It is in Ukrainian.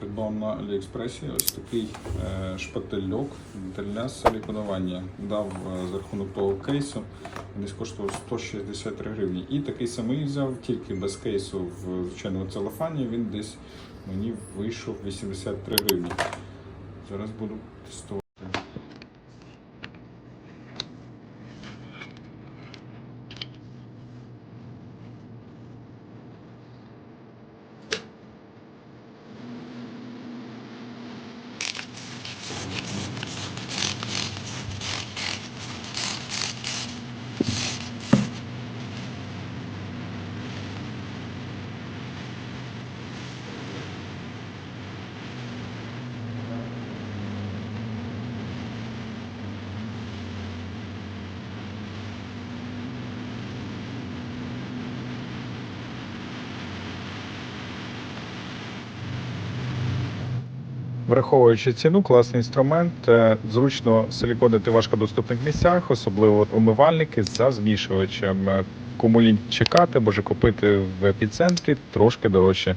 придбав на Аліекспресі ось такий е, шпательок для силіконування. Дав е, за рахунок того кейсу, він коштував 163 гривні. І такий самий взяв, тільки без кейсу в звичайному целофані, він десь мені вийшов 83 гривні. Зараз буду тестувати. Враховуючи ціну, класний інструмент, е, зручно силіконити в важкодоступних місцях, особливо умивальники за змішувачем. Е, Кому лінь чекати, може купити в епіцентрі трошки дорожче.